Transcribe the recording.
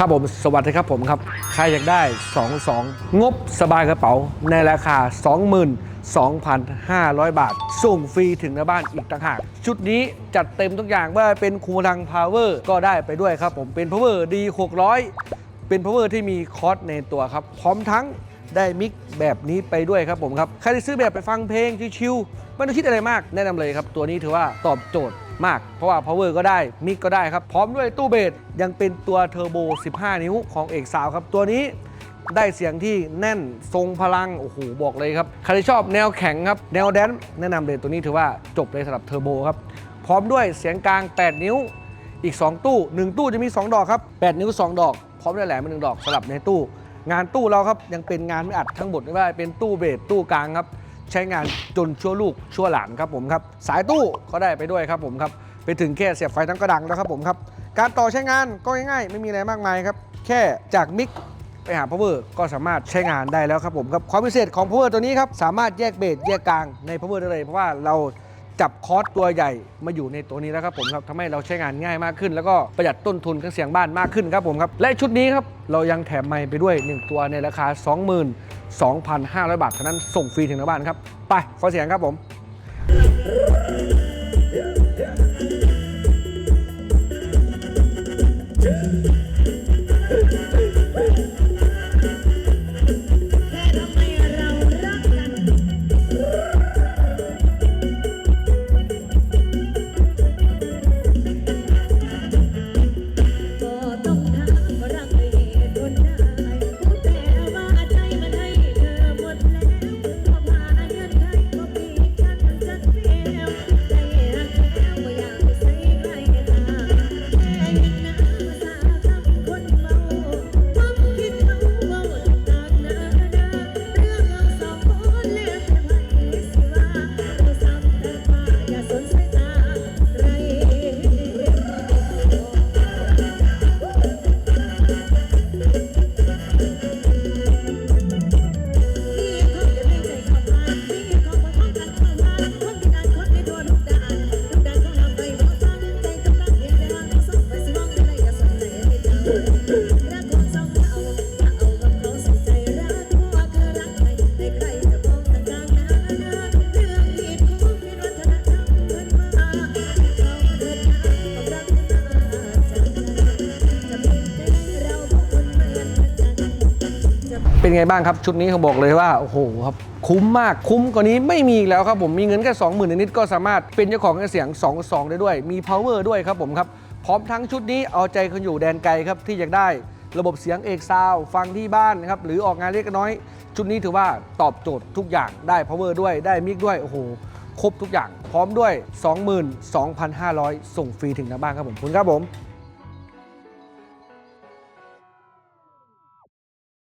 ครับผมสวัสดีครับผมครับ ใครอยากได้ 22 งบสบายกระเป๋าในราคา 22,500 บาท ส่งฟรีถึงหน้าบ้านอีกต่างหาก ชุดนี้จัดเต็มทุกอย่างว่าเป็นคูลังพาวเวอร์ก็ได้ไปด้วยครับผมเป็น power D 600 เป็น power ที่มีคอร์สในตัวครับ พร้อมทั้งได้มิกแบบนี้ไปด้วยครับผมครับ ใครที่ซื้อแบบไปฟังเพลงชิวๆไม่ต้องคิดอะไรมากแนะนำเลยครับ ตัวนี้ถือว่าตอบโจทย์ มาก เพราะว่า power ก็ได้มิกก็ได้ครับ พร้อมด้วยตู้เบสยังเป็นตัวเทอร์โบ 15 นิ้วของเอกสาวครับ ตัวนี้ได้เสียงที่แน่นทรงพลัง โอ้โห บอกเลยครับ ใครชอบแนวแข็งครับ แนวแดนแนะนำเลยตัวนี้ถือว่าจบเลยสำหรับเทอร์โบครับ พร้อมด้วยเสียงกลาง 8 นิ้วอีก 2 ตู้ 1 ตู้จะมี 2 ดอกครับ 8 นิ้ว 2 ดอก พร้อมด้วยแหลมเป็นหนึ่งดอกสลับในตู้ งานตู้เราครับยังเป็นงานไม่อัดทั้งหมดไม่ว่าเป็นตู้เบสตู้กลางครับ ใช้งานจนชั่วลูกชั่วหลานครับผมครับสายตู้ก็ได้ไปด้วยครับผมครับไปถึงแค่เสียบไฟทั้งกระดังแล้วครับผมครับการต่อใช้งานก็ง่ายๆ ไม่มีอะไรมากมายครับแค่จากมิกไปหา power ก็สามารถใช้งานได้แล้วครับผมครับความพิเศษของ power ตัวนี้ครับสามารถแยกเบสแยกกลางใน power ได้เลยเพราะว่าเรา จับคอร์สตัวใหญ่มาอยู่ในตัวนี้แล้วครับผมครับทำให้เราใช้งานง่ายมากขึ้น แล้วก็ประหยัดต้นทุนเครื่องเสียงบ้านมากขึ้นครับผมครับ และชุดนี้ครับเรายังแถมไมค์ไปด้วย 1 ตัวในราคา 22,500 บาทเท่านั้นส่งฟรีถึงหน้าบ้านครับ ไปฟังเสียงครับผม เป็นไงบ้างครับชุดนี้เขาบอกเลยว่าโอ้โหครับคุ้มมากคุ้มกว่านี้ไม่มีแล้วครับผมมีเงินแค่ 20,000นิดก็สามารถเป็นเจ้าของเครื่องเสียง 2 2 ได้ด้วย มี power ด้วยครับผมครับพร้อมทั้งชุดนี้เอาใจคนอยู่แดนไกลครับที่อยากได้ระบบเสียงเอกซาวฟังที่บ้านนะครับหรือออกงานเล็กน้อย ชุดนี้ถือว่าตอบโจทย์ทุกอย่างได้ power ด้วยได้มิกด้วยโอ้โหครบทุกอย่าง พร้อมด้วย 22,500 ส่งฟรีถึงหน้าบ้านครับผมคุณครับผม